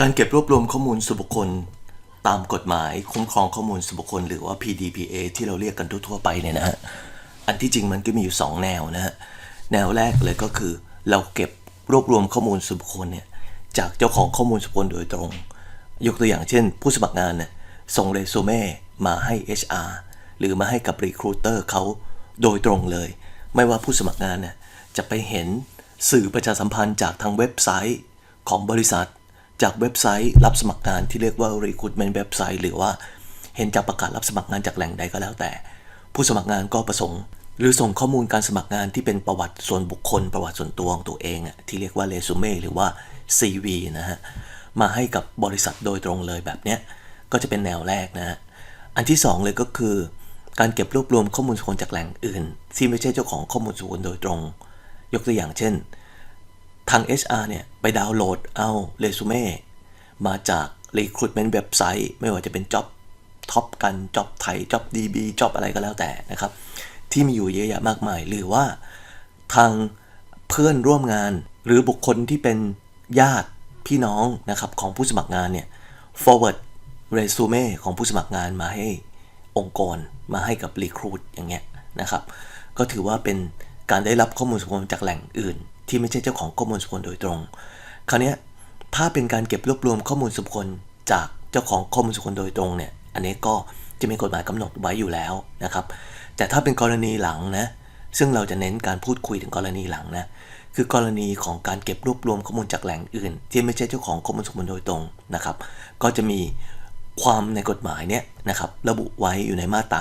การเก็บรวบรวมข้อมูลส่วนบุคคล ตามกฎหมายคุ้มครองข้อมูลส่วนบุคคล หรือว่า PDPA ที่เราเรียกกันทั่วๆไปเนี่ยนะฮะอันที่จริงมันก็มีอยู่ 2 แนวนะฮะแนวแรกเลยก็คือ เราเก็บรวบรวมข้อมูลส่วนบุคคลเนี่ยจากเจ้าของข้อมูลส่วนบุคคลโดยตรง ยกตัวอย่างเช่น ผู้สมัครงานเนี่ยส่งเรซูเม่มาให้ HR หรือมาให้กับรีครูเตอร์เขาโดยตรงเลย ไม่ว่าผู้สมัครงานเนี่ยจะไปเห็นสื่อประชาสัมพันธ์จากทางเว็บไซต์ของบริษัท จากเว็บไซต์รับสมัครงานที่เรียกว่า recruitment website หรือว่าเห็นจากประกาศรับสมัครงานจากแหล่งใดก็แล้วแต่ ผู้สมัครงานก็ประสงค์ หรือส่งข้อมูลการสมัครงานที่เป็นประวัติส่วนบุคคล ประวัติส่วนตัวของตัวเองที่เรียกว่าเรซูเม่หรือว่า CV นะฮะมาให้กับบริษัทโดยตรงเลยแบบเนี้ยก็จะเป็นแนวแรกนะฮะอันที่สองเลยก็คือ การเก็บรวบรวมข้อมูลส่วนจากแหล่งอื่น ที่ไม่ใช่เจ้าของข้อมูลส่วนโดยตรง ยกตัวอย่างเช่น ทาง HR เนี่ยไปดาวน์โหลดเอาเรซูเม่มาจาก Recruitment เว็บไซต์ไม่ว่าจะเป็น Job ท็อปกัน Job ไทย Job DB Job อะไรก็แล้วแต่นะครับ ที่มีอยู่เยอะแยะมากมาย หรือว่าทางเพื่อนร่วมงาน หรือบุคคลที่เป็นญาติพี่น้องนะครับของผู้สมัครงานเนี่ย forward เรซูเม่ของผู้สมัครงานมาให้องค์กรมาให้กับ Recruit อย่างเงี้ยนะครับ ก็ถือว่าเป็นการได้รับข้อมูลส่วนบุคคลจากแหล่งอื่น ที่ไม่ใช่เจ้าของข้อมูลส่วนบุคคลโดยตรง คราวนี้ถ้าเป็นการเก็บรวบรวมข้อมูลส่วนบุคคลจากเจ้าของข้อมูลส่วนบุคคลโดยตรงเนี่ย อันนี้ก็จะมีกฎหมายกำหนดไว้อยู่แล้วนะครับ แต่ถ้าเป็นกรณีหลังนะ ซึ่งเราจะเน้นการพูดคุยถึงกรณีหลังนะ คือกรณีของการเก็บรวบรวมข้อมูลจากแหล่งอื่น ที่ไม่ใช่เจ้าของข้อมูลส่วนบุคคลโดยตรงนะครับ ก็จะมีความในกฎหมายเนี่ยนะครับระบุไว้อยู่ในมาตรา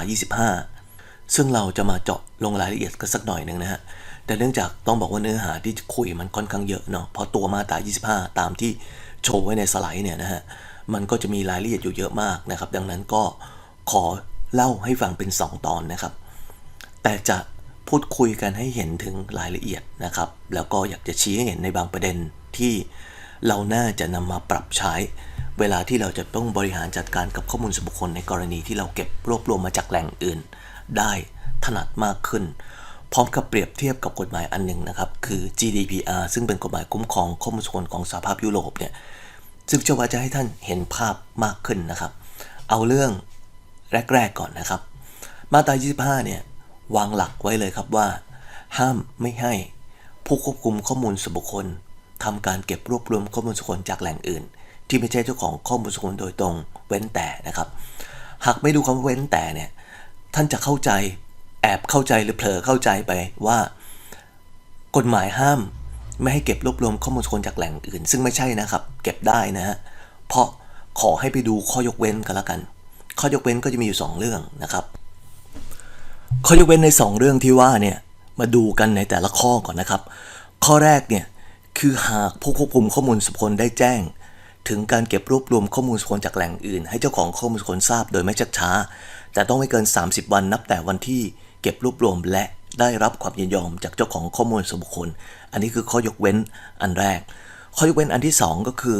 25 ซึ่งเราจะมาเจาะลงรายละเอียดกันสักหน่อยหนึ่งนะฮะ แต่เนื่องจากต้องบอกว่าเนื้อหาที่คุยมันค่อนข้างเยอะเนาะเพราะตัวมาตรา25 ตามที่โชว์ไว้ในสไลด์เนี่ยนะฮะมันก็จะมีรายละเอียดอยู่เยอะมากนะครับ ดังนั้นก็ขอเล่าให้ฟังเป็น 2 ตอนนะครับ แต่จะพูดคุยกันให้เห็นถึงรายละเอียดนะครับ แล้วก็อยากจะชี้ให้เห็นในบางประเด็นที่เราน่าจะนำมาปรับใช้ เวลาที่เราจะต้องบริหารจัดการกับข้อมูลส่วนบุคคลในกรณีที่เราเก็บรวบรวมมาจากแหล่งอื่น ได้ถนัดมากขึ้น พร้อมกับเปรียบเทียบกับกฎหมายอันหนึ่งนะครับ คือ GDPR ซึ่งเป็นกฎหมายคุ้มครองข้อมูลส่วนของสหภาพยุโรปเนี่ยซึ่งเชื่อว่าจะให้ท่านเห็นภาพมากขึ้นนะครับ เอาเรื่องแรก ๆ ก่อนนะครับ มาตรา 25 เนี่ย วางหลักไว้เลยครับว่า ห้ามไม่ให้ผู้ควบคุมข้อมูลส่วนบุคคลทำการเก็บรวบรวมข้อมูลส่วนบุคคลจากแหล่งอื่น ที่ไม่ใช่เจ้าของข้อมูลส่วนบุคคลโดยตรงเว้นแต่นะครับ หากไม่ดูคำเว้นแต่เนี่ยท่านจะเข้าใจ แอบเข้าใจหรือเผลอเข้าใจไปว่า กฎหมายห้ามไม่ให้เก็บรวบรวมข้อมูลส่วนจากแหล่งอื่น ซึ่งไม่ใช่นะครับ เก็บได้นะฮะเพราะขอให้ไปดูข้อยกเว้นกันละกัน ข้อยกเว้นก็จะมีอยู่ 2 เรื่องนะครับ ข้อยกเว้นใน 2 เรื่องที่ว่าเนี่ยมาดูกันในแต่ละข้อก่อนนะครับ ข้อแรกเนี่ยคือหากผู้ควบคุมข้อมูลส่วนบุคคลได้แจ้ง ถึงการเก็บรวบรวมข้อมูลส่วนบุคคลจากแหล่งอื่น ให้เจ้าของข้อมูลส่วนบุคคลทราบโดยไม่ชักช้า แต่ต้องไม่เกิน 30 วันนับแต่วันที่ เก็บรวบรวมและได้รับความยินยอมจากเจ้าของข้อมูลส่วนบุคคล อันนี้คือข้อยกเว้นอันแรก ข้อยกเว้นอันที่ 2 ก็คือ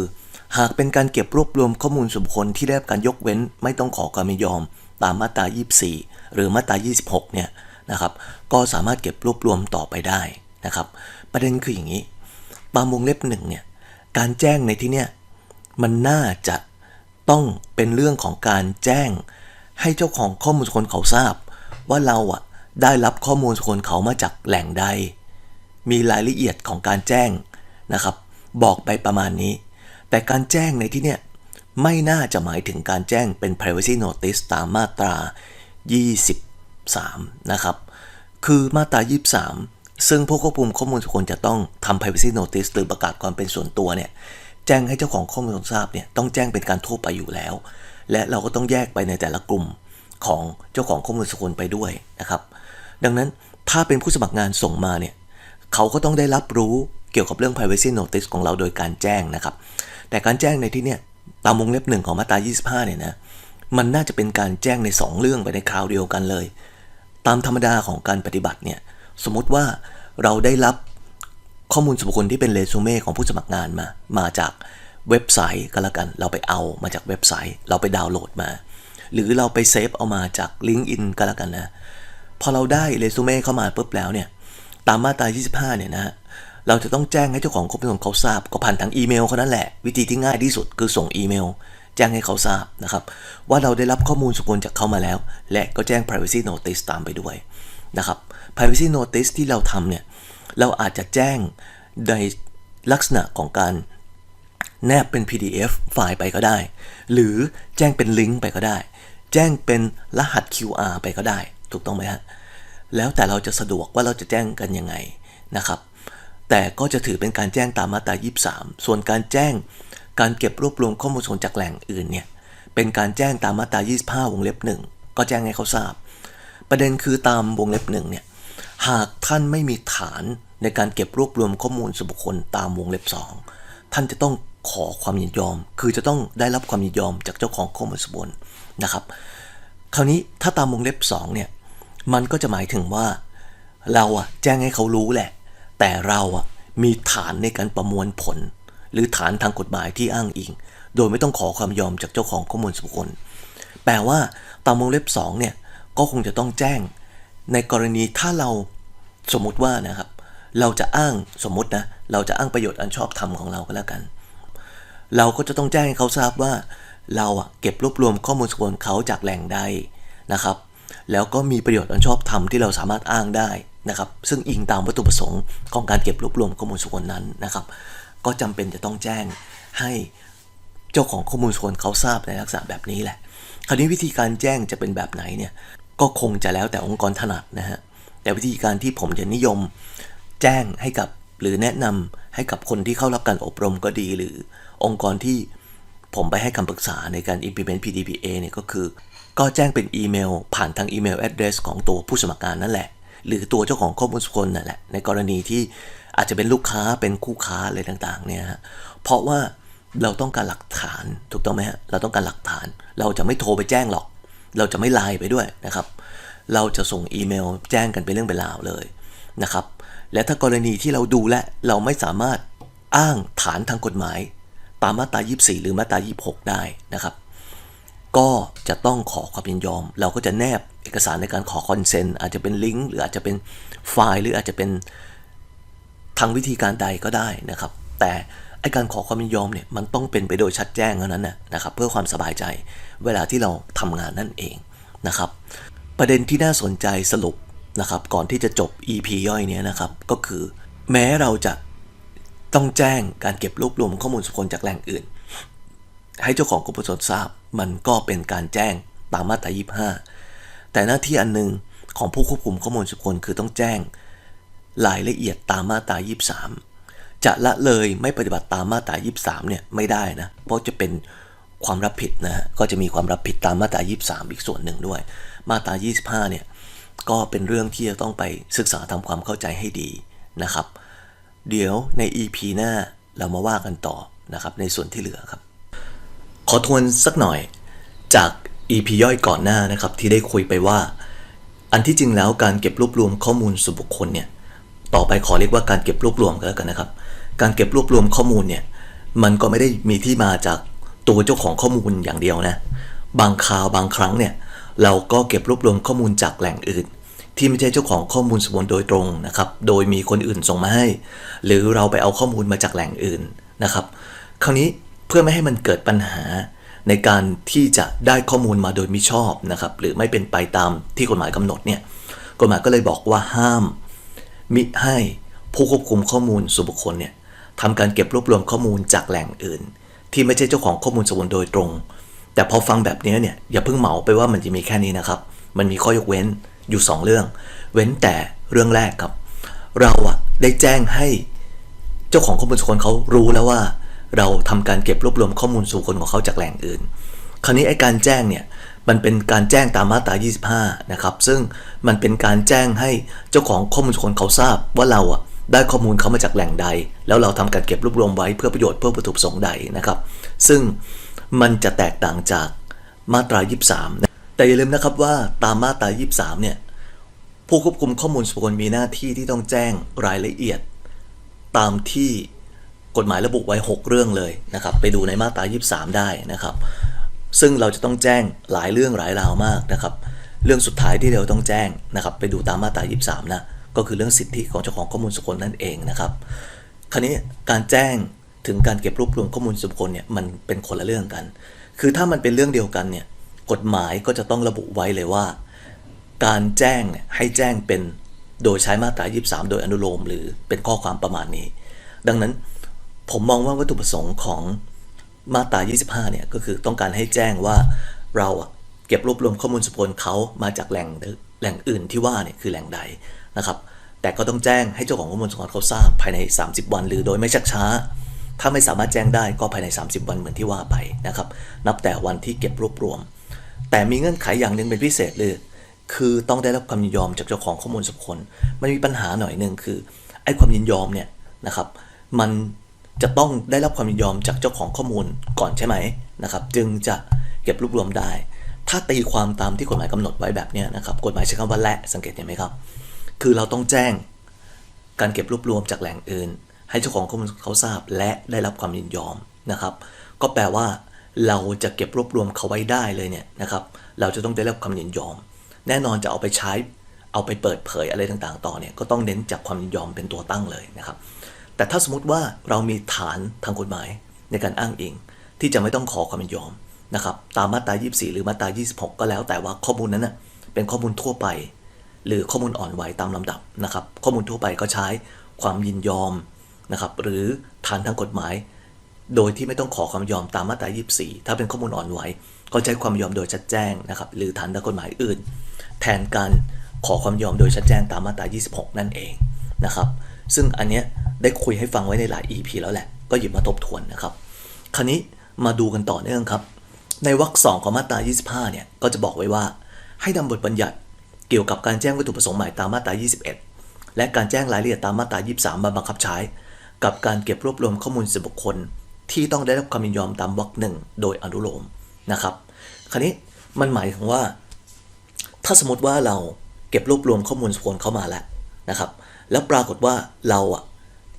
หากเป็นการเก็บรวบรวมข้อมูลส่วนบุคคลที่ได้รับการยกเว้นไม่ต้องขอความยินยอม ตามมาตรา 24 หรือมาตรา 26 เนี่ยนะครับ ก็สามารถเก็บรวบรวมต่อไปได้นะครับ ประเด็นคืออย่างนี้ ตามวงเล็บหนึ่งเนี่ย การแจ้งในที่เนี่ยมันน่าจะต้องเป็นเรื่องของการแจ้งให้เจ้าของข้อมูลส่วนบุคคลเขาทราบ ว่าเราอะ ได้รับข้อมูลส่วนเขามาจากแหล่งใด มีรายละเอียดของการแจ้งนะครับ บอกไปประมาณนี้ แต่การแจ้งในที่เนี่ยไม่น่าจะหมายถึงการแจ้งเป็น privacy notice ตามมาตรา 23 นะครับ คือมาตรา 23 ซึ่งผู้ควบคุมข้อมูลส่วนจะต้องทำ privacy notice หรือประกาศความเป็นส่วนตัวเนี่ย แจ้งให้เจ้าของข้อมูลทราบเนี่ย ต้องแจ้งเป็นการทั่วไปอยู่แล้ว และเราก็ต้องแยกไปในแต่ละกลุ่มของเจ้าของข้อมูลส่วนบุลไปด้วยนะครับ ดังนั้นถ้าเป็นผู้สมัครงานส่งมาเนี่ยเขาก็ต้องได้รับรู้เกี่ยวกับเรื่อง privacy notice ของเราโดยการแจ้งนะครับ แต่การแจ้งในที่เนี่ยตามวงเล็บหนึ่งของมาตรา 25 เนี่ยนะมันน่าจะเป็นการแจ้งใน 2 เรื่องไปในคราวเดียวกันเลย ตามธรรมดาของการปฏิบัติเนี่ยสมมติว่าเราได้รับข้อมูลส่วนบุคคลที่เป็นเรซูเม่ของผู้สมัครงานมา มาจากเว็บไซต์ก็แล้วกัน เราไปเอามาจากเว็บไซต์ เราไปดาวน์โหลดมา หรือเราไปเซฟเอามาจาก LinkedIn ก็แล้วกันนะ พอเราได้เรซูเม่เข้ามาปุ๊บแล้วเนี่ยตามมาตรา 25 เนี่ยนะฮะเราจะต้องแจ้งให้เจ้าของข้อมูลเขาทราบก็ผ่านทางอีเมลเขานั่นแหละ วิธีที่ง่ายที่สุดคือส่งอีเมล แจ้งให้เขาทราบนะครับ ว่าเราได้รับข้อมูลส่วนบุคคลจากเขามาแล้ว และก็แจ้ง privacy notice ตามไปด้วยนะครับ privacy notice ที่เราทำเนี่ย เราอาจจะแจ้งในลักษณะของการแนบเป็น PDF ไฟล์ไปก็ได้ หรือแจ้งเป็นลิงก์ไปก็ได้ แจ้งเป็นรหัส QR ไปก็ได้ ถูกต้องไหมฮะแล้วแต่เราจะสะดวกว่าเราจะแจ้งกันยังไงนะครับ แต่ก็จะถือเป็นการแจ้งตามมาตรา23 ส่วนการแจ้งการเก็บรวบรวมข้อมูลส่วนจากแหล่งอื่นเนี่ยเป็นการแจ้งตามมาตรา25 วงเล็บ 1 ก็แจ้งให้เขาทราบ ประเด็นคือตามวงเล็บหนึ่งเนี่ยหากท่านไม่มีฐานในการเก็บรวบรวมข้อมูลส่วนบุคคลตามวงเล็บ 2 ท่านจะต้องขอความยินยอม คือจะต้องได้รับความยินยอมจากเจ้าของข้อมูลส่วนนะครับ คราวนี้ถ้าตามวงเล็บ2เนี่ยมันก็จะหมายถึงว่า เราอะแจ้งให้เขารู้แหละ แต่เราอะมีฐานในการประมวลผล หรือฐานทางกฎหมายที่อ้างอิง โดยไม่ต้องขอความยอมจากเจ้าของข้อมูลส่วนบุคคลแปลว่าตามวงเล็บ2เนี่ยก็คงจะต้องแจ้ง ในกรณีถ้าเราสมมติว่านะครับ เราจะอ้างสมมตินะเราจะอ้างประโยชน์อันชอบธรรมของเราก็แล้วกัน เราก็จะต้องแจ้งให้เขาทราบว่า เราอะเก็บรวบรวมข้อมูลส่วนเขาจากแหล่งใดนะครับ แล้วก็มีประโยชน์อันชอบธรรมที่เราสามารถอ้างได้นะครับ ซึ่งอิงตามวัตถุประสงค์ของการเก็บรวบรวมข้อมูลส่วนนั้นนะครับ ก็จำเป็นจะต้องแจ้งให้เจ้าของข้อมูลส่วนเขาทราบในลักษณะแบบนี้แหละ คราวนี้วิธีการแจ้งจะเป็นแบบไหนเนี่ยก็คงจะแล้วแต่องค์กรถนัดนะฮะแต่วิธีการที่ผมจะนิยมแจ้งให้กับหรือแนะนำให้กับคนที่เข้ารับการอบรมก็ดี หรือองค์กรที่ ผมไปให้คำปรึกษาในการ implement PDPA เนี่ยก็คือ ก็แจ้งเป็นอีเมล ผ่านทางอีเมล address ของตัวผู้สมัครงานนั่นแหละ หรือตัวเจ้าของข้อมูลส่วนคคลนั่นแหละ ในกรณีที่อาจจะเป็นลูกค้าเป็นคู่ค้าอะไรต่างๆเนี่ยฮะเพราะว่าเราต้องการหลักฐานถูกต้องไหมฮะเราต้องการหลักฐาน เราจะไม่โทรไปแจ้งหรอก เราจะไม่ไลน์ไปด้วยนะครับ เราจะส่งอีเมลแจ้งกันเป็นเรื่องเป็นราวเลยนะครับและถ้ากรณีที่เราดูและเราไม่สามารถอ้างฐานทางกฎหมาย ตามมาตรา24 หรือมาตรา26 ได้นะครับ ก็จะต้องขอความยินยอม เราก็จะแนบเอกสารในการขอคอนเซนต์อาจจะเป็นลิงก์หรืออาจจะเป็นไฟล์ หรืออาจจะเป็นทางวิธีการใดก็ได้นะครับ แต่ไอการขอความยินยอมเนี่ยมันต้องเป็นไปโดยชัดแจ้งเท่านั้นนะนะครับ เพื่อความสบายใจเวลาที่เราทำงานนั่นเองนะครับ ประเด็นที่น่าสนใจสรุปนะครับ ก่อนที่จะจบ EP ย่อยเนี้ยนะครับ ก็คือ แม้เราจะ ต้องแจ้งการเก็บรวบรวมข้อมูลส่วนบุคคลจากแหล่งอื่น ให้เจ้าของข้อมูลส่วนทราบ มันก็เป็นการแจ้งตามมาตรา25 แต่หน้าที่อันหนึงของผู้ควบคุมข้อมูลส่วนบุคคลคือต้องแจ้งรายละเอียดตามมาตรา23 จะละเลยไม่ปฏิบัติตามมาตรา23เนี่ยไม่ได้นะ เพราะจะเป็นความรับผิดนะฮะก็จะมีความรับผิดตามมาตรา23 อีกส่วนหนึ่งด้วย มาตรา25เนี่ยก็เป็นเรื่องที่จะต้องไปศึกษาทำความเข้าใจให้ดีนะครับ เดี๋ยวใน EP หน้าเรามาว่ากันต่อนะครับในส่วนที่เหลือครับ ขอทวนสักหน่อยจาก EP ย่อยก่อนหน้านะครับที่ได้คุยไปว่า อันที่จริงแล้วการเก็บรวบรวมข้อมูลส่วนบุคคลเนี่ยต่อไปขอเรียกว่าการเก็บรวบรวมก็แล้วกันนะครับ การเก็บรวบรวมข้อมูลเนี่ยมันก็ไม่ได้มีที่มาจากตัวเจ้าของข้อมูลอย่างเดียวนะ บางคราวบางครั้งเนี่ยเราก็เก็บรวบรวมข้อมูลจากแหล่งอื่น ที่ไม่ใช่เจ้าของข้อมูลสมบูรณ์โดยตรงนะครับ โดยมีคนอื่นส่งมาให้ หรือเราไปเอาข้อมูลมาจากแหล่งอื่นนะครับ คราวนี้เพื่อไม่ให้มันเกิดปัญหาในการที่จะได้ข้อมูลมาโดยมิชอบนะครับ หรือไม่เป็นไปตามที่กฎหมายกำหนดเนี่ย กฎหมายก็เลยบอกว่าห้าม มิให้ผู้ควบคุมข้อมูลส่วนบุคคลเนี่ยทำการเก็บรวบรวมข้อมูลจากแหล่งอื่น ที่ไม่ใช่เจ้าของข้อมูลส่วนบุคคลโดยตรง แต่พอฟังแบบนี้เนี่ยอย่าเพิ่งเหมาไปว่ามันจะมีแค่นี้นะครับ มันมีข้อยกเว้น อยู่ 2 เรื่อง เว้นแต่เรื่องแรกครับ เราอะได้แจ้งให้เจ้าของข้อมูลส่วนบุคคลเขารู้แล้วว่า เราทำการเก็บรวบรวมข้อมูลส่วนบุคคลของเขาจากแหล่งอื่น คราวนี้ไอ้การแจ้งเนี่ยมันเป็นการแจ้งตามมาตรา 25 นะครับ ซึ่งมันเป็นการแจ้งให้เจ้าของข้อมูลส่วนบุคคลเขาทราบว่าเราอะได้ข้อมูลเขามาจากแหล่งใด แล้วเราทำการเก็บรวบรวมไว้เพื่อประโยชน์เพื่อวัตถุประสงค์ใดนะครับ ซึ่งมันจะแตกต่างจากมาตรา 23นะ แต่อย่าลืมนะครับว่าตามมาตรา 23 เนี่ย ผู้ควบคุมข้อมูลส่วนบุคคลมีหน้าที่ที่ต้องแจ้งรายละเอียด ตามที่กฎหมายระบุไว้ 6 เรื่องเลยนะครับ ไปดูในมาตรา 23 ได้นะครับ ซึ่งเราจะต้องแจ้งหลายเรื่องหลายราวมากนะครับ เรื่องสุดท้ายที่เราต้องแจ้งนะครับ ไปดูตามมาตรา 23 นะ ก็คือเรื่องสิทธิของเจ้าของข้อมูลส่วนบุคคลนั่นเองนะครับ คราวนี้การแจ้งถึงการเก็บรวบรวมข้อมูลส่วนบุคคลเนี่ยมันเป็นคนละเรื่องกัน คือถ้ามันเป็นเรื่องเดียวกันเนี่ย กฎหมายก็จะต้องระบุไว้เลยว่า การแจ้งให้แจ้งเป็นโดยใช้มาตรา 23 โดยอนุโลม หรือเป็นข้อความประมาณนี้ ดังนั้นผมมองว่าวัตถุประสงค์ของมาตรา 25 เนี่ยก็คือต้องการให้แจ้งว่าเราเก็บรวบรวมข้อมูลส่วนบุคคลเขามาจากแหล่งแหล่งอื่นที่ว่าเนี่ยคือแหล่งใดนะครับแต่ก็ต้องแจ้งให้เจ้าของข้อมูลส่วนบุคคลเขาทราบภายใน 30 วัน หรือโดยไม่ชักช้า ถ้าไม่สามารถแจ้งได้ก็ภายใน 30 วันเหมือนที่ว่าไปนะครับนับแต่วันที่เก็บรวบรวม แต่มีเงื่อนไขอย่างหนึ่งเป็นพิเศษเลยคือต้องได้รับความยินยอมจากเจ้าของข้อมูลส่วนบุคคลมันมีปัญหาหน่อยหนึ่งคือไอ้ความยินยอมเนี่ยนะครับมันจะต้องได้รับความยินยอมจากเจ้าของข้อมูลก่อนใช่ไหมนะครับจึงจะเก็บรวบรวมได้ ถ้าตีความตามที่กฎหมายกำหนดไว้แบบนี้นะครับกฎหมายใช้คำว่าและสังเกตเห็นไหมครับ คือเราต้องแจ้งการเก็บรวบรวมจากแหล่งอื่น ให้เจ้าของข้อมูลเขาทราบและได้รับความยินยอมนะครับ ก็แปลว่า เราจะเก็บรวบรวมเขาไว้ได้เลยเนี่ยนะครับ เราจะต้องได้รับความยินยอม แน่นอนจะเอาไปใช้ เอาไปเปิดเผยอะไรต่างๆ ต่อเนี่ยก็ต้องเน้นจากความยินยอมเป็นตัวตั้งเลยนะครับ แต่ถ้าสมมติว่าเรามีฐานทางกฎหมายในการอ้างอิง ที่จะไม่ต้องขอความยินยอมนะครับตามมาตรา 24 หรือมาตรา 26 ก็แล้วแต่ว่าข้อมูลนั้นนะเป็นข้อมูลทั่วไป หรือข้อมูลอ่อนไหวตามลำดับนะครับ ข้อมูลทั่วไปก็ใช้ความยินยอมนะครับหรือฐานทางกฎหมาย โดยที่ไม่ต้องขอความยอมตามมาตรา 24 ถ้าเป็นข้อมูลอ่อนไหว ก็ใช้ความยอมโดยชัดแจ้งนะครับ หรือฐานทางกฎหมายอื่น แทนการขอความยินยอมโดยชัดแจ้งตามมาตรา 26 นั่นเองนะครับ ซึ่งอันเนี้ยได้คุยให้ฟังไว้ในหลาย EP แล้วแหละ ก็หยิบมาทบทวนนะครับ คราวนี้มาดูกันต่อเนื่องครับ ในวรรคสองของมาตรา 25 เนี่ย ก็จะบอกไว้ว่า ให้นำบทบัญญัติเกี่ยวกับการแจ้งวัตถุประสงค์ใหม่ตามมาตรา 21 และการแจ้งรายละเอียดตามมาตรา 23 มาบังคับใช้ กับการเก็บรวบรวมข้อมูลส่วนบุคคล ที่ต้องได้รับความยินยอมตามวรรคหนึ่งโดยอนุโลมนะครับ คราวนี้มันหมายถึงว่า ถ้าสมมติว่าเราเก็บรวบรวมข้อมูลส่วนเข้ามาแล้วนะครับ แล้วปรากฏว่าเราอะ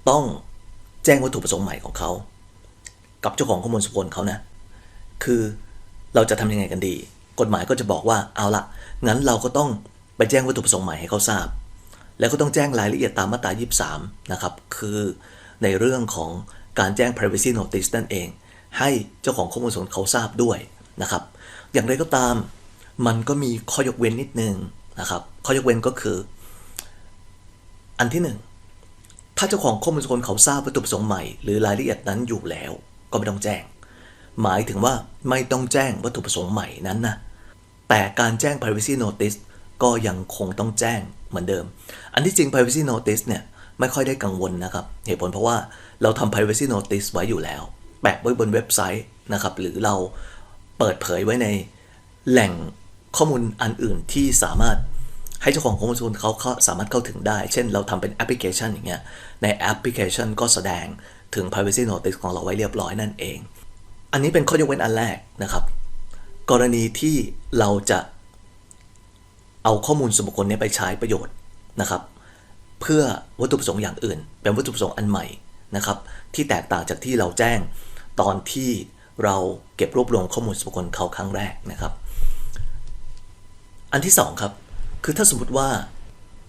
ต้องแจ้งวัตถุประสงค์ใหม่ของเขา กับเจ้าของข้อมูลส่วนเขานะคือเราจะทำยังไงกันดี กฎหมายก็จะบอกว่าเอาละงั้นเราก็ต้องไปแจ้งวัตถุประสงค์ใหม่ให้เขาทราบ แล้วก็ต้องแจ้งรายละเอียดตามมาตรา 23 นะครับ คือในเรื่องของ การแจ้ง privacy notice นั่นเอง ให้เจ้าของข้อมูลส่วนเขาทราบด้วยนะครับ อย่างไรก็ตามมันก็มีข้อยกเว้นนิดนึงนะครับ ข้อยกเว้นก็คือ อันที่หนึ่งถ้าเจ้าของข้อมูลส่วนเขาทราบวัตถุประสงค์ใหม่หรือรายละเอียดนั้นอยู่แล้ว ก็ไม่ต้องแจ้ง หมายถึงว่าไม่ต้องแจ้งวัตถุประสงค์ใหม่นั้นนะแต่การแจ้ง privacy notice ก็ยังคงต้องแจ้งเหมือนเดิม อันที่จริง privacy notice เนี่ยไม่ค่อยได้กังวลนะครับ เหตุผลเพราะว่า เราทำ privacy notice ไว้อยู่แล้ว แปะไว้บนเว็บไซต์นะครับ หรือเราเปิดเผยไว้ในแหล่งข้อมูลอันอื่นที่สามารถให้เจ้าของข้อมูลเขาสามารถเข้าถึงได้ เช่นเราทำเป็นแอปพลิเคชันอย่างเงี้ย ในแอปพลิเคชันก็แสดงถึง privacy notice ของเราไว้เรียบร้อยนั่นเอง อันนี้เป็นข้อยกเว้นอันแรกนะครับ กรณีที่เราจะเอาข้อมูลส่วนบุคคลนี้ไปใช้ประโยชน์นะครับ เพื่อวัตถุประสงค์อย่างอื่น เป็นวัตถุประสงค์อันใหม่ นะครับที่แตกต่างจากที่เราแจ้งตอนที่เราเก็บรวบรวมข้อมูลส่วนบุคคลเขาครั้งแรกนะครับ อันที่สองครับคือถ้าสมมติว่า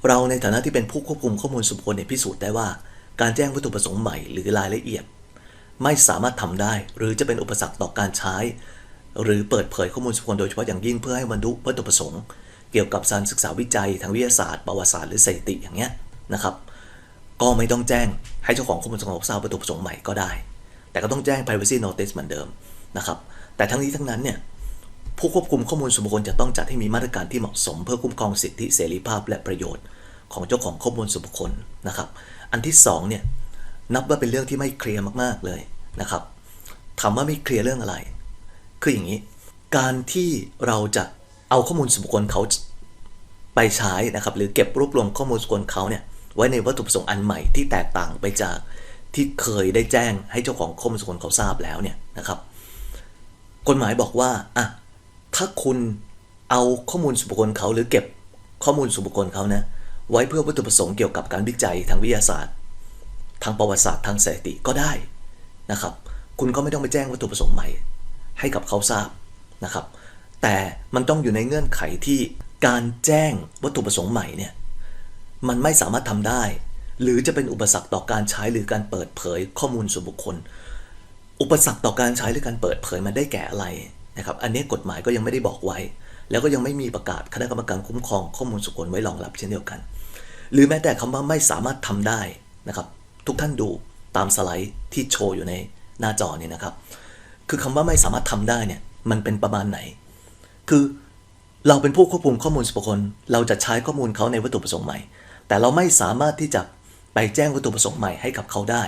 เราในฐานะที่เป็นผู้ควบคุมข้อมูลส่วนบุคคลเนี่ยพิสูจน์ได้ว่า การแจ้งวัตถุประสงค์ใหม่หรือรายละเอียด ไม่สามารถทำได้ หรือจะเป็นอุปสรรคต่อการใช้ หรือเปิดเผยข้อมูลส่วนบุคคลโดยเฉพาะอย่างยิ่งเพื่อให้บรรลุวัตถุประสงค์เกี่ยวกับการศึกษาวิจัยทางวิทยาศาสตร์ ประวัติศาสตร์หรือสถิติอย่างเงี้ยนะครับ ก็ไม่ต้องแจ้ง ให้เจ้าของข้อมูลส่วนบุคคลทราบวัตถุประสงค์ใหม่ก็ได้ แต่ก็ต้องแจ้ง privacy notice เหมือนเดิมนะครับแต่ทั้งนี้ทั้งนั้นเนี่ยผู้ควบคุมข้อมูลส่วนบุคคลจะต้องจัดให้มีมาตรการที่เหมาะสม เพื่อคุ้มครองสิทธิเสรีภาพและประโยชน์ ของเจ้าของข้อมูลส่วนบุคคลนะครับอันที่สองเนี่ยนับว่าเป็นเรื่องที่ไม่เคลียร์มากๆเลยนะครับถามว่าไม่เคลียร์เรื่องอะไร คืออย่างนี้ การที่เราจะเอาข้อมูลส่วนบุคคลเขาไปใช้นะครับหรือเก็บรวบรวมข้อมูลส่วนบุคคลเขาเนี่ย ไว้ในวัตถุประสงค์อันใหม่ที่แตกต่างไปจากที่เคยได้แจ้งให้เจ้าของข้อมูลส่วนเขาทราบแล้วเนี่ยนะครับกฎหมายบอกว่าอะถ้าคุณเอาข้อมูลส่วนบุคคลเขาหรือเก็บข้อมูลส่วนบุคคลเขานะไว้เพื่อวัตถุประสงค์เกี่ยวกับการวิจัยทางวิทยาศาสตร์ ทางประวัติศาสตร์ทางสถิติก็ได้นะครับ คุณก็ไม่ต้องไปแจ้งวัตถุประสงค์ใหม่ ให้กับเขาทราบนะครับ แต่มันต้องอยู่ในเงื่อนไขที่การแจ้งวัตถุประสงค์ใหม่เนี่ย มันไม่สามารถทำได้ หรือจะเป็นอุปสรรคต่อการใช้หรือการเปิดเผยข้อมูลส่วนบุคคล อุปสรรคต่อการใช้หรือการเปิดเผยมันได้แก่อะไรนะครับ อันนี้กฎหมายก็ยังไม่ได้บอกไว้ แล้วก็ยังไม่มีประกาศคณะกรรมการคุ้มครองข้อมูลส่วนบุคคลไว้รองรับเช่นเดียวกัน หรือแม้แต่คำว่าไม่สามารถทำได้นะครับ ทุกท่านดูตามสไลด์ที่โชว์อยู่ในหน้าจอเนี่ยนะครับ คือคำว่าไม่สามารถทำได้เนี่ยมันเป็นประมาณไหน คือเราเป็นผู้ควบคุมข้อมูลส่วนบุคคล เราจะใช้ข้อมูลเขาในวัตถุประสงค์ใหม่ แต่เราไม่สามารถที่จะไปแจ้งวัตถุประสงค์ใหม่ให้กับเขาได้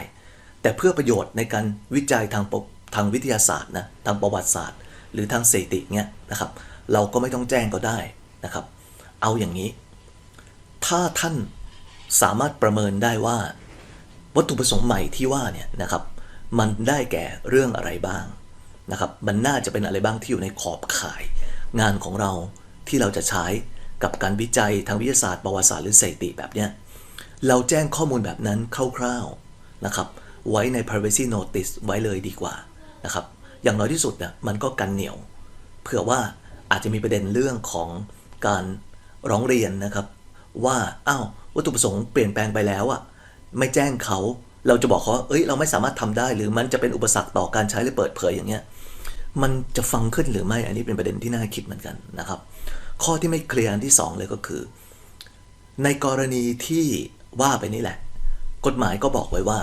แต่เพื่อประโยชน์ในการวิจัยทางทางวิทยาศาสตร์นะทางประวัติศาสตร์ หรือทางสถิติเนี่ยนะครับเราก็ไม่ต้องแจ้งก็ได้นะครับ เอาอย่างนี้ ถ้าท่านสามารถประเมินได้ว่า วัตถุประสงค์ใหม่ที่ว่าเนี่ยนะครับ มันได้แก่เรื่องอะไรบ้างนะครับ มันน่าจะเป็นอะไรบ้างที่อยู่ในขอบข่าย งานของเราที่เราจะใช้ กับการวิจัยทางวิทยาศาสตร์ประวัติศาสตร์หรือสถิติแบบเนี้ยเราแจ้งข้อมูลแบบนั้นคร่าวๆนะครับ ไว้ใน privacy notice ไว้เลยดีกว่านะครับ อย่างน้อยที่สุดเนี่ยมันก็กันเหนียว เผื่อว่าอาจจะมีประเด็นเรื่องของการร้องเรียนนะครับ ว่าอ้าววัตถุประสงค์เปลี่ยนแปลงไปแล้วอะไม่แจ้งเขาเราจะบอกเขาว่าเอ้ยเราไม่สามารถทำได้ หรือมันจะเป็นอุปสรรคต่อการใช้หรือเปิดเผยอย่างเงี้ยมันจะฟังขึ้นหรือไม่อันนี้เป็นประเด็นที่น่าคิดเหมือนกันนะครับ ข้อที่ไม่เคลียร์อันที่สองเลยก็คือ ในกรณีที่ว่าไปนี่แหละ กฎหมายก็บอกไว้ว่า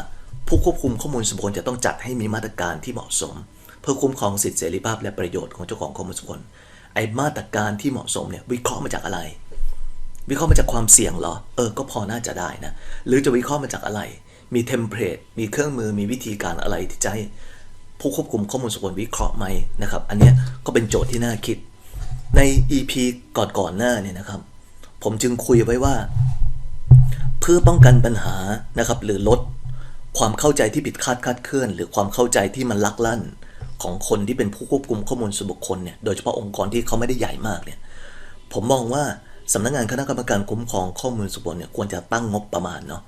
ผู้ควบคุมข้อมูลส่วนบุคคลจะต้องจัดให้มีมาตรการที่เหมาะสม เพื่อคุ้มครองสิทธิเสรีภาพและประโยชน์ของเจ้าของข้อมูลส่วนบุคคลไอ้มาตรการที่เหมาะสมเนี่ยวิเคราะห์มาจากอะไร วิเคราะห์มาจากความเสี่ยงเหรอเออก็พอน่าจะได้นะหรือจะวิเคราะห์มาจากอะไร มีเทมเพลตมีเครื่องมือมีวิธีการอะไรที่จะให้ผู้ควบคุมข้อมูลส่วนบุคคลวิเคราะห์ไหมนะครับ อันเนี้ยก็เป็นโจทย์ที่น่าคิด ใน EP ก่อนๆหน้าเนี่ยนะครับ ผมจึงคุยไว้ว่า เพื่อป้องกันปัญหานะครับ หรือลดความเข้าใจที่ผิดคาดคาดเคลื่อน หรือความเข้าใจที่มันลักลั่น ของคนที่เป็นผู้ควบคุมข้อมูลส่วนบุคคลเนี่ยโดยเฉพาะองค์กรที่เขาไม่ได้ใหญ่มากเนี่ยผมมองว่าสำนักงานคณะกรรมการคุ้มครองข้อมูลส่วนบุคคลเนี่ยควรจะตั้งงบประมาณเนาะ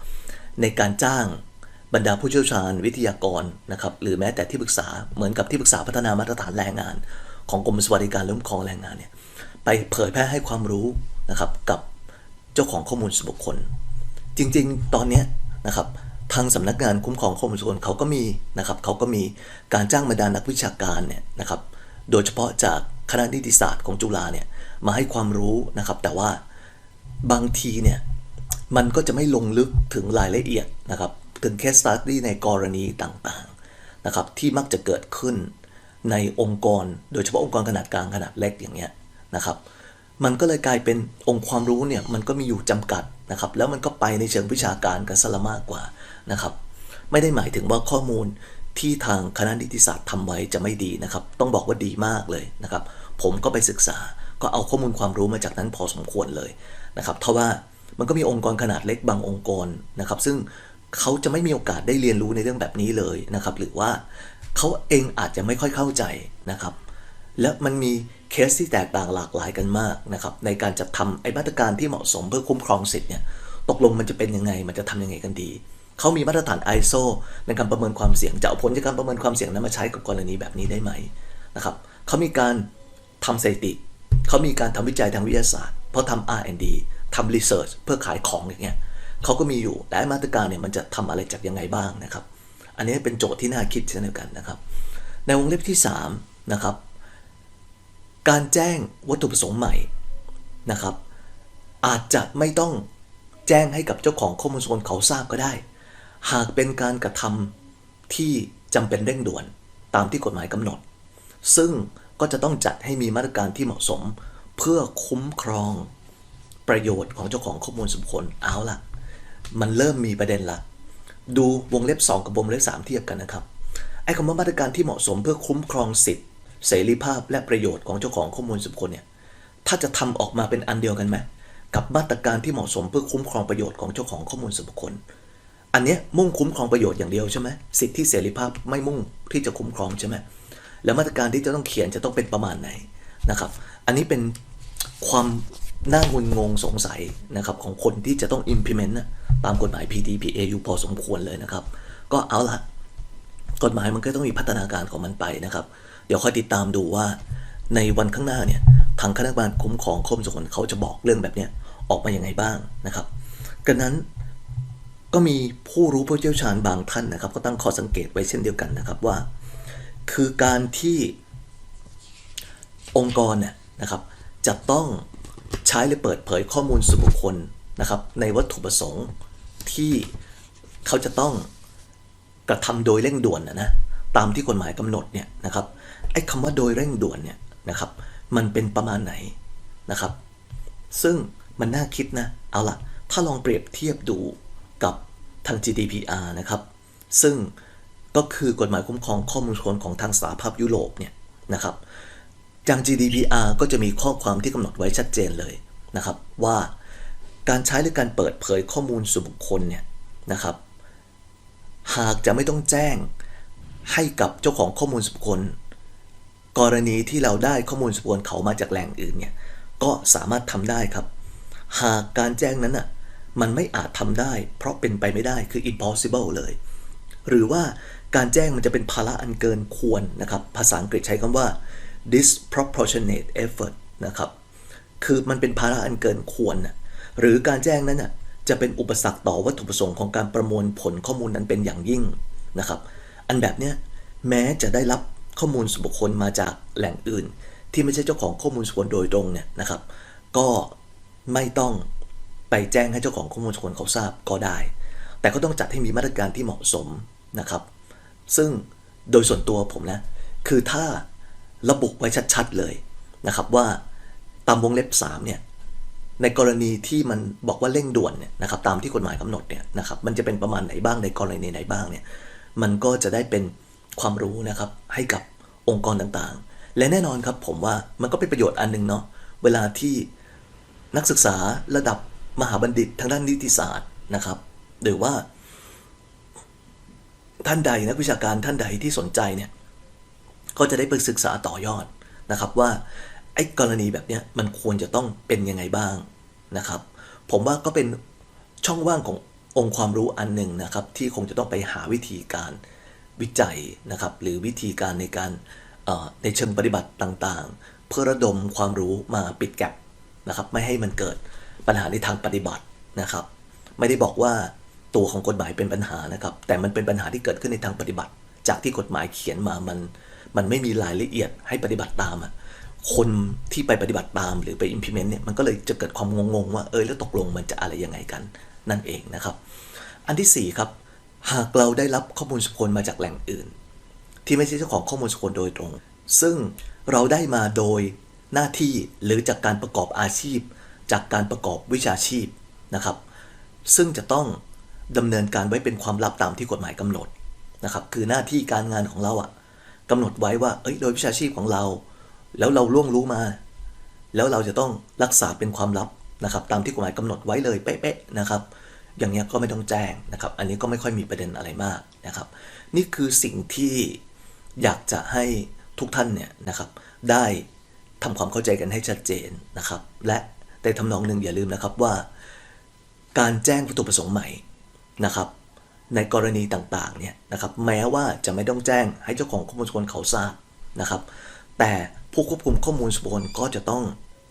ในการจ้างบรรดาผู้เชี่ยวชาญวิทยากรนะครับหรือแม้แต่ที่ปรึกษาเหมือนกับที่ปรึกษาพัฒนามาตรฐานแรงงาน ของกรมสวัสดิการและคุ้มครองแรงงานเนี่ยไปเผยแพร่ให้ความรู้นะครับกับเจ้าของข้อมูลส่วนบุคคล จริงๆ ตอนนี้นะครับทางสำนักงานคุ้มครองข้อมูลส่วนบุคคลเขาก็มีนะครับเขาก็มีการจ้างบรรดานักวิชาการเนี่ยนะครับโดยเฉพาะจากคณะนิติศาสตร์ของจุฬาเนี่ยมาให้ความรู้นะครับแต่ว่าบางทีเนี่ยมันก็จะไม่ลงลึกถึงรายละเอียดนะครับถึงเคสสตัดดี้ในกรณีต่างๆนะครับที่มักจะเกิดขึ้น ในองค์กร โดยเฉพาะองค์กรขนาดกลางขนาดเล็กอย่างเงี้ยนะครับ มันก็เลยกลายเป็นองค์ความรู้เนี่ยมันก็มีอยู่จำกัดนะครับ แล้วมันก็ไปในเชิงวิชาการกันซะละมากกว่านะครับ ไม่ได้หมายถึงว่าข้อมูลที่ทางคณะนิติศาสตร์ทำไว้จะไม่ดีนะครับ ต้องบอกว่าดีมากเลยนะครับ ผมก็ไปศึกษาก็เอาข้อมูลความรู้มาจากนั้นพอสมควรเลยนะครับเท่าว่ามันก็มีองค์กรขนาดเล็กบางองค์กรนะครับ ซึ่งเขาจะไม่มีโอกาสได้เรียนรู้ในเรื่องแบบนี้เลยนะครับ หรือว่า เขาเองอาจจะไม่ค่อยเข้าใจนะครับ และมันมีเคสที่แตกต่างหลากหลายกันมากนะครับ ในการจัดทำไอ้มาตรการที่เหมาะสมเพื่อคุ้มครองสิทธิ์เนี่ยตกลงมันจะเป็นยังไง มันจะทำยังไงกันดี เขามีมาตรฐาน ISO ในการประเมินความเสี่ยง จะเอาผลจากการประเมินความเสี่ยงนั้นมาใช้กับกรณีแบบนี้ได้ไหมนะครับ เขามีการทำสถิติ เขามีการทำวิจัยทางวิทยาศาสตร์ เพราะทำ R&D ทำ Research เพื่อขายของอย่างเงี้ยเขาก็มีอยู่แต่ไอ้มาตรการเนี่ยมันจะทำอะไรจากยังไงบ้างนะครับ อันนี้เป็นโจทย์ที่น่าคิดเช่นเดียวกันนะครับ ในวงเล็บที่3นะครับ การแจ้งวัตถุประสงค์ใหม่นะครับ อาจจะไม่ต้องแจ้งให้กับเจ้าของข้อมูลส่วนเขาทราบก็ได้ หากเป็นการกระทำที่จำเป็นเร่งด่วนตามที่กฎหมายกำหนด ซึ่งก็จะต้องจัดให้มีมาตรการที่เหมาะสม เพื่อคุ้มครองประโยชน์ของเจ้าของข้อมูลส่วนบุคคลเอาล่ะมันเริ่มมีประเด็นละ ดูวงเล็บ 2 กับวงเล็บ 3 เทียบกันนะครับ ไอ้คำว่ามาตรการที่เหมาะสมเพื่อคุ้มครองสิทธิเสรีภาพและประโยชน์ของเจ้าของข้อมูลส่วนบุคคลเนี่ย ถ้าจะทำออกมาเป็นอันเดียวกันไหมกับมาตรการที่เหมาะสมเพื่อคุ้มครองประโยชน์ของเจ้าของข้อมูลส่วนบุคคล อันเนี้ยมุ่งคุ้มครองประโยชน์อย่างเดียวใช่ไหมสิทธิเสรีภาพไม่มุ่งที่จะคุ้มครองใช่ไหมแล้วมาตรการที่จะต้องเขียนจะต้องเป็นประมาณไหนนะครับ อันนี้เป็นความน่างุนงงสงสัยนะครับของคนที่จะต้อง implement นะ ตามกฎหมาย PDPA อยู่พอสมควรเลยนะครับ ก็เอาละกฎหมายมันก็ต้องมีพัฒนาการของมันไปนะครับ เดี๋ยวคอยติดตามดูว่า ในวันข้างหน้าเนี่ยทางคณะกรรมการคุ้มครองข้อมูลส่วนเขาจะบอกเรื่องแบบเนี้ยออกมาอย่างไงบ้างนะครับกันนั้นก็มีผู้รู้ผู้เชี่ยวชาญบางท่านนะครับ ก็ตั้งข้อสังเกตไว้เช่นเดียวกันนะครับว่า คือการที่องค์กรเนี่ยนะครับจะต้องใช้หรือเปิดเผยข้อมูลส่วนบุคคลนะครับในวัตถุประสงค์ ที่เขาจะต้องกระทำโดยเร่งด่วนนะนะตามที่กฎหมายกำหนดเนี่ยนะครับไอ้คำว่าโดยเร่งด่วนเนี่ยนะครับมันเป็นประมาณไหนนะครับ ซึ่งมันน่าคิดนะเอาละถ้าลองเปรียบเทียบดูกับทาง GDPR นะครับ ซึ่งก็คือกฎหมายคุ้มครองข้อมูลส่วนของทางสหภาพยุโรปเนี่ยนะครับอย่าง GDPR ก็จะมีข้อความที่กำหนดไว้ชัดเจนเลยนะครับ ว่า การใช้หรือการเปิดเผยข้อมูลส่วนบุคคลเนี่ยนะครับ หากจะไม่ต้องแจ้งให้กับเจ้าของข้อมูลส่วนบุคคล กรณีที่เราได้ข้อมูลส่วนบุคคลเขามาจากแหล่งอื่นเนี่ยก็สามารถทำได้ครับ หากการแจ้งนั้นอะมันไม่อาจทำได้ เพราะเป็นไปไม่ได้คือ impossible เลย หรือว่าการแจ้งมันจะเป็นภาระอันเกินควรนะครับ ภาษาอังกฤษใช้คำว่า disproportionate effort นะครับ คือมันเป็นภาระอันเกินควรนะ หรือการแจ้งนั้นน่ะจะเป็นอุปสรรคต่อวัตถุประสงค์ของการประมวลผลข้อมูลนั้นเป็นอย่างยิ่งนะครับ อันแบบเนี้ยแม้จะได้รับข้อมูลส่วนบุคคลมาจากแหล่งอื่น ที่ไม่ใช่เจ้าของข้อมูลส่วนโดยตรงเนี่ยนะครับ ก็ไม่ต้องไปแจ้งให้เจ้าของข้อมูลส่วนเขาทราบก็ได้ แต่ก็ต้องจัดให้มีมาตรการที่เหมาะสมนะครับ ซึ่งโดยส่วนตัวผมนะคือถ้าระบุไว้ชัดๆเลยนะครับว่าตามวงเล็บ3เนี่ย ในกรณีที่มันบอกว่าเร่งด่วนเนี่ยนะครับตามที่กฎหมายกำหนดเนี่ยนะครับมันจะเป็นประมาณไหนบ้างในกรณีไหนบ้างเนี่ยมันก็จะได้เป็นความรู้นะครับให้กับองค์กรต่างๆ และแน่นอนครับผมว่ามันก็เป็นประโยชน์อันหนึงเนาะเวลาที่นักศึกษาระดับมหาบัณฑิตทางด้านนิติศาสตร์นะครับหรือว่า ท่านใดนักวิชาการท่านใดที่สนใจเนี่ยก็จะได้ไปศึกษาต่อยอดนะครับว่า ไอ้กรณีแบบเนี้ยมันควรจะต้องเป็นยังไงบ้างนะครับ ผมว่าก็เป็นช่องว่างขององค์ความรู้อันหนึ่งนะครับ ที่คงจะต้องไปหาวิธีการวิจัยนะครับ หรือวิธีการในการในเชิงปฏิบัติต่างๆ เพื่อระดมความรู้มาปิดแกลบนะครับ ไม่ให้มันเกิดปัญหาในทางปฏิบัตินะครับ ไม่ได้บอกว่าตัวของกฎหมายเป็นปัญหานะครับ แต่มันเป็นปัญหาที่เกิดขึ้นในทางปฏิบัติ จากที่กฎหมายเขียนมามันมันไม่มีรายละเอียดให้ปฏิบัติตามอะ คนที่ไปปฏิบัติตามหรือไป implement เนี่ยมันก็เลยจะเกิดความงงๆว่าเออแล้วตกลงมันจะอะไรยังไงกันนั่นเองนะครับ อันที่4ครับหากเราได้รับข้อมูลส่วนบุคคลมาจากแหล่งอื่น ที่ไม่ใช่เจ้าของข้อมูลส่วนบุคคลโดยตรง ซึ่งเราได้มาโดยหน้าที่หรือจากการประกอบอาชีพ จากการประกอบวิชาชีพนะครับ ซึ่งจะต้องดำเนินการไว้เป็นความลับตามที่กฎหมายกำหนดนะครับ คือหน้าที่การงานของเราอะกำหนดไว้ว่าเอ้ยโดยวิชาชีพของเรา แล้วเราล่วงรู้มา แล้วเราจะต้องรักษาเป็นความลับนะครับ ตามที่กฎหมายกำหนดไว้เลยเป๊ะๆนะครับ อย่างเงี้ยก็ไม่ต้องแจ้งนะครับ อันนี้ก็ไม่ค่อยมีประเด็นอะไรมากนะครับ นี่คือสิ่งที่อยากจะให้ทุกท่านเนี่ยนะครับได้ทำความเข้าใจกันให้ชัดเจนนะครับ และในทำนองหนึ่งอย่าลืมนะครับว่า การแจ้งวัตถุประสงค์ใหม่นะครับในกรณีต่างๆเนี่ยนะครับแม้ว่าจะไม่ต้องแจ้งให้เจ้าของข้อมูลส่วนบุคคลเขาทราบนะครับ แต่ ผู้ควบคุมข้อมูลส่วนบุคคลก็จะต้อง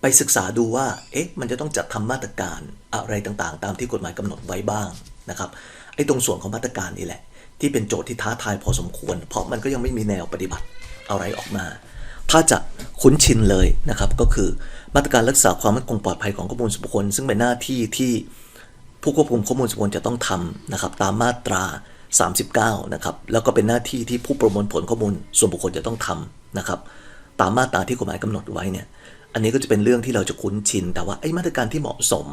ไปศึกษาดูว่า เอ๊ะ มันจะต้องจัดทำมาตรการอะไรต่างๆ ตามที่กฎหมายกำหนดไว้บ้างนะครับ ไอ้ตรงส่วนของมาตรการนี่แหละ ที่เป็นโจทย์ที่ท้าทายพอสมควร เพราะมันก็ยังไม่มีแนวปฏิบัติอะไรออกมา ถ้าจะคุ้นชินเลยนะครับ ก็คือมาตรการรักษาความมั่นคงปลอดภัยของข้อมูลส่วนบุคคล ซึ่งเป็นหน้าที่ที่ผู้ควบคุมข้อมูลส่วนบุคคลจะต้องทำนะครับ ตามมาตรา 39 นะครับ แล้วก็เป็นหน้าที่ที่ผู้ประมวลผลข้อมูลส่วนบุคคลจะต้องทำนะครับ ตามมาตราที่กฎหมายกำหนดไว้เนี่ย อันนี้ก็จะเป็นเรื่องที่เราจะคุ้นชิน แต่ว่าไอ้มาตรการที่เหมาะสม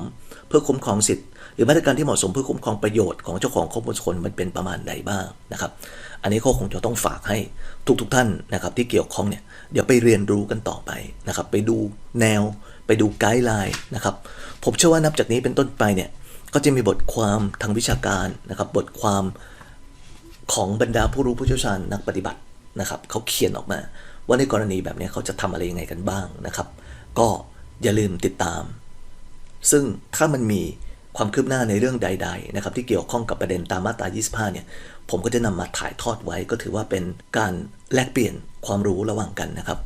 เพื่อคุ้มครองสิทธิ์ หรือมาตรการที่เหมาะสมเพื่อคุ้มครองประโยชน์ของเจ้าของข้อมูลส่วนบุคคลมันเป็นประมาณใดบ้างนะครับ อันนี้ก็คงจะต้องฝากให้ทุกๆทท่านนะครับที่เกี่ยวข้องเนี่ยเดี๋ยวไปเรียนรู้กันต่อไปนะครับไปดูแนว ไปดูไกด์ไลน์นะครับผมเชื่อว่านับจากนี้เป็นต้นไปเนี่ยก็จะมีบทความทางวิชาการนะครับ บทความของบรรดาผู้รู้ผู้เชี่ยวชาญนักปฏิบัตินะครับเขาเขียนออกมา ว่าในกรณีแบบนี้เขาจะทำอะไรยังไงกันบ้างนะครับ ก็อย่าลืมติดตาม ซึ่งถ้ามันมีความคืบหน้าในเรื่องใด ๆ นะครับ ที่เกี่ยวข้องกับประเด็นตามมาตรา 25 เนี่ย ผมก็จะนำมาถ่ายทอดไว้ก็ถือว่าเป็นการแลกเปลี่ยนความรู้ระหว่างกันนะครับ